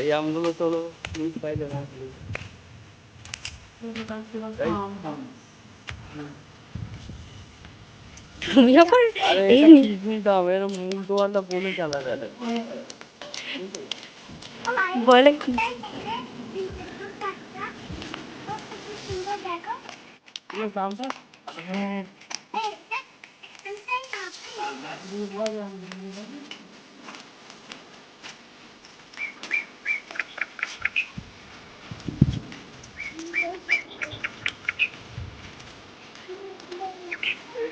এই আমগুলো তো নিজ পাইলে না। তুমি আরে এই দাম এর মূল দোয়ানটা বলে চালা না। বলে কি? দামটা হ্যাঁ।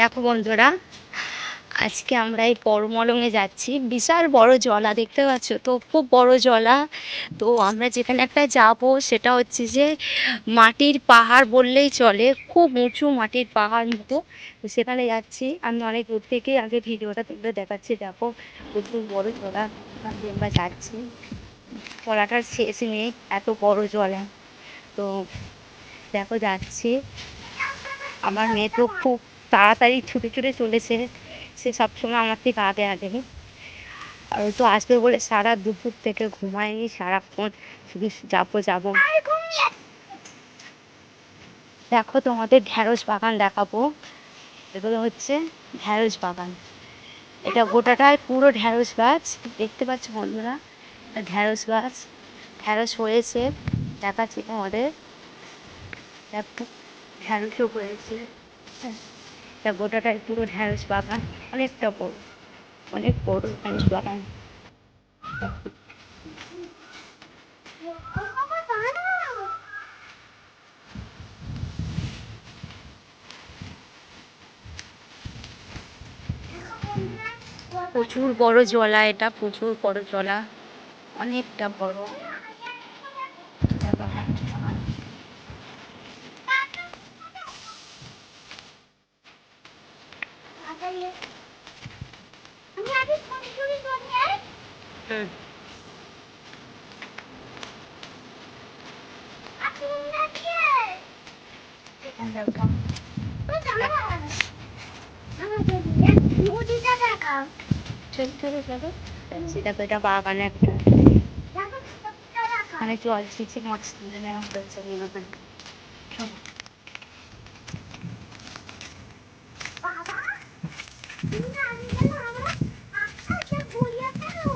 দেখো বন্ধুরা, আজকে আমরা এই পরমলঙে যাচ্ছি। বিশাল বড় জলা, দেখতে পাচ্ছ তো? খুব বড় জলা। তো আমরা যেখানে একটা যাব, সেটা হচ্ছে যে মাটির পাহাড় বললেই চলে, খুব উঁচু মাটির পাহাড় মতো। তো সেখানে যাচ্ছি। আমি অনেক দূর থেকে আগে ভিডিওটা তুলে দেখাচ্ছি। দেখো, প্রচুর বড় জলা। আমি আমরা যাচ্ছি। জলাটার শেষ নেই, এত বড় জলা। তো দেখো, যাচ্ছি। আমার মেয়ে তো খুব তাড়াতাড়ি ছুটে ছুটে চলেছে। সে সবসময় আমার থেকে আগে আগে। আর তো আসবে বলে সারা দুপুর থেকে ঘুমায়নি, সারাক্ষণ শুধু যাব যাব। দেখো তোমাদের ঢ্যাঁড়স বাগান দেখাবো। এগুলো হচ্ছে ঢ্যাঁড়স বাগান। এটা গোটাটাই পুরো ঢ্যাঁড়স গাছ। দেখতে পাচ্ছ বন্ধুরা ঢ্যাঁড়স গাছ। ঢ্যাঁড়স হয়েছে, দেখাচ্ছি তোমাদের। দেখো। ঢ্যাঁড়সও হয়েছে হ্যাঁ, এটা গোটাটাই পুরো ঢ্যাঁড়স বাগান অনেকটা বড় অনেক বড় ঢ্যাঁড়স বাগান। প্রচুর বড় জলা এটা প্রচুর বড় জলা অনেকটা বড় আমি আগে ফোন করি দেখাও সেটা এটা বাগানে একটা মানে জল ছিঁচে মাছ তুলে নেওয়া হয়েছে এইভাবে। বাবা তুমি না আমি যেন আমরা আকাশে ঘুরিয়ে ফেলো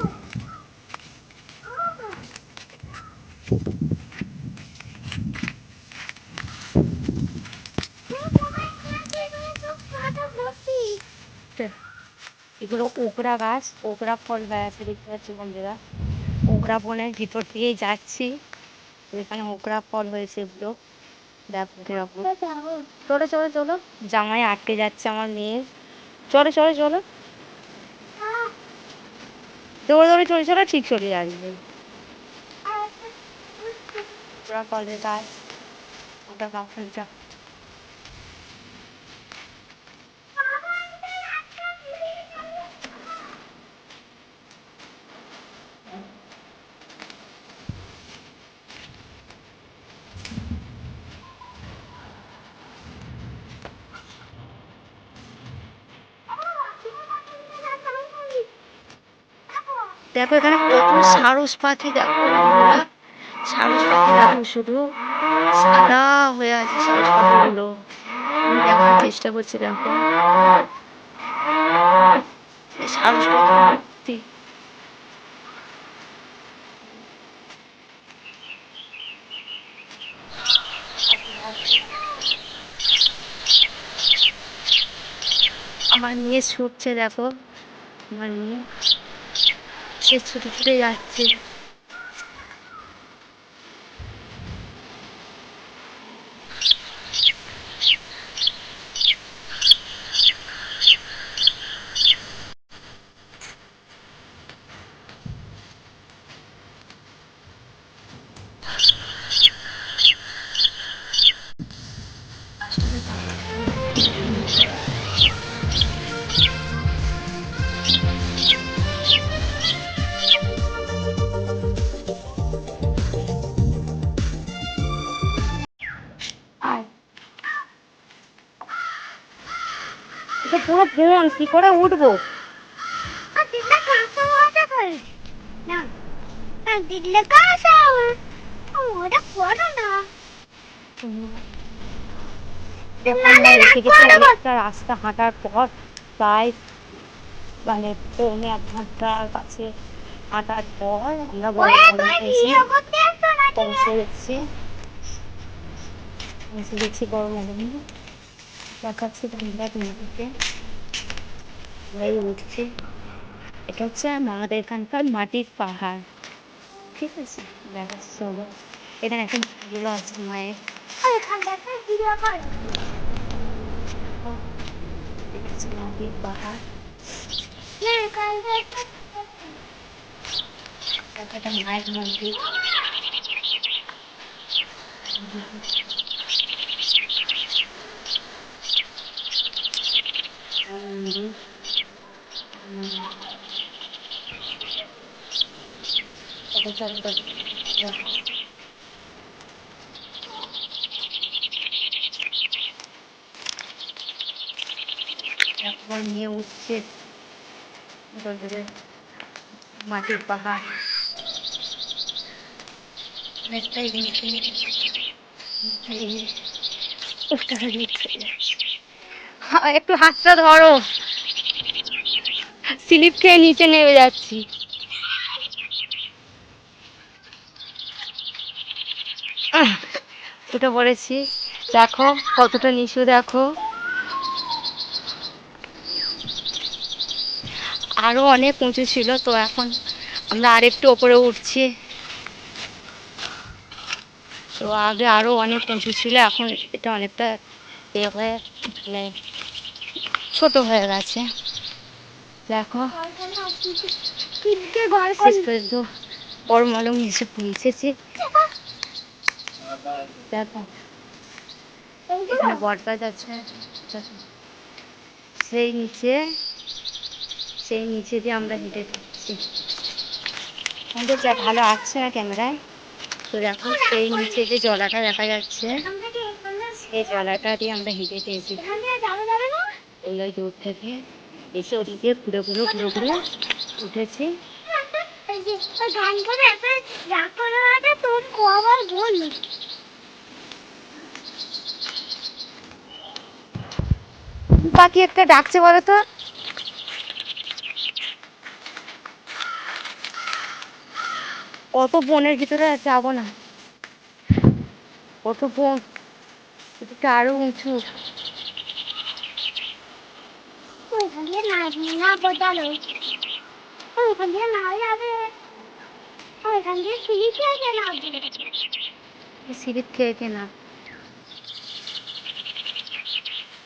এগুলো ওকরা গাছ ওকরা ফল গাছ আছে দেখতে পাচ্ছি বন্ধুরা। ওকরা বনের ভিতর দিয়েই যাচ্ছি। এখানে ওকরা ফল হয়েছে এগুলো। দেখো কীরকম চলো চলো চলো। জামাই আটকে যাচ্ছে আমার মেয়ে চলো চলো চলো। দৌড়ে দৌড়ে চলে চলো ঠিক চলে আসবে। ওকরা ফলের গাছ। ওটা গাছের দেখো, এখানে কত সারস পাখি, দেখো সারস পাখি, দেখো, শুধু সাদা হয়ে আছে সারস পাখিগুলো। দেখার চেষ্টা করছি, দেখো। শান্তি আমার নিয়ে ছুটছে, দেখো। আমার মেয়ে। সে ছুটে ছুটে যাচ্ছে আয় আমরা না, রেখে গেছি রাখব না। অনেকটা রাস্তা হাঁটার পর প্রায় মানে পৌনে এক ঘণ্টার কাছে হাঁটার পর আমরা পৌঁছে গেছি। পৌঁছে গেছি বর্ধমানে দেখাচ্ছি আমরা এই এটা হচ্ছে আমাদের এখানকার মাটির পাহাড়। ঠিক আছে দেখাচ্ছি চলো। এখানে একটা ফুল আছে মায়ের। মাটির পাহাড়। মায়ের মন্দির। একবার নিয়ে উঠছে মাটির পাহাড় একটু হাতটা ধরো। স্লিপ খেয়ে নিচে নেমে যাচ্ছি। উঠে পড়েছি দেখো কতটা নিচু দেখো। আরও অনেক উঁচু ছিল তো এখন আমরা আর একটু ওপরে উঠছি। তো আগে আরও অনেক উঁচু ছিল এখন এটা অনেকটা এ হয়ে মানে ছোট হয়ে গেছে। দেখো। শেষ পর্যন্ত বড়মলং এসে পৌঁছেছি। দেখো। এখানে বট গাছ আছে। সেই নিচে সেই নিচে দিয়ে আমরা হেঁটে যাচ্ছি। আমাদের যা ভালো আসছে না ক্যামেরায় তো দেখো সেই নিচে যে জলাটা দেখা যাচ্ছে সেই জলাটা দিয়ে আমরা হেঁটে এই ওই দূর থেকে এসে ওদিকে ঘুরে ঘুরে ঘুরে ঘুরে উঠেছি। গান করে তোর পাখি একটা ডাকছে বলো তো কত বনের ভিতরে যাব না। কত বন এটা আরও উঁচু। ওইখান দিয়ে না না বোঝালো ওইখান দিয়ে না যাবে। ওইখান দিয়ে সিঁড়ি খেয়ে না সিঁড়ির খেয়ে খেয়ে না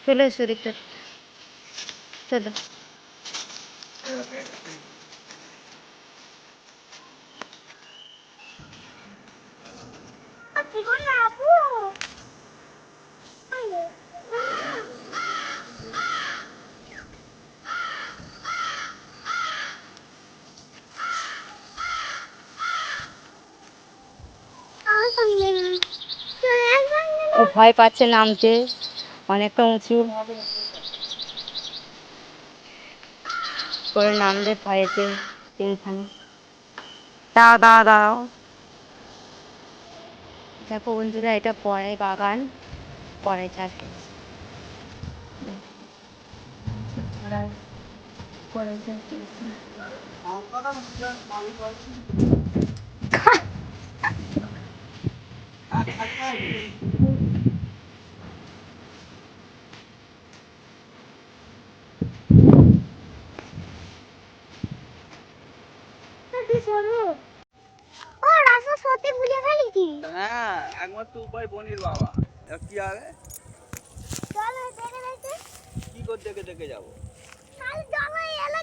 চলে এসো দেখতে চলো কি করে আপু আমার সঙ্গে না চলে আসবেন ও ভয় পাচ্ছে নামতে অনেকটা উঁচু করে নামলে ভয়েতে তিনখানে। দাও দাও দাও। দেখো বন্ধুরা এটা পড়াই বাগান পড়াই চাষ করেছে ও রাস্তা সত্যি ভুলে গেলি কি হ্যাঁ একমাত্র উপায় বনির বাবা। কি হবে চলো দেখে দেখে। কি করে দেখে দেখে যাব? কাল এলো। কেন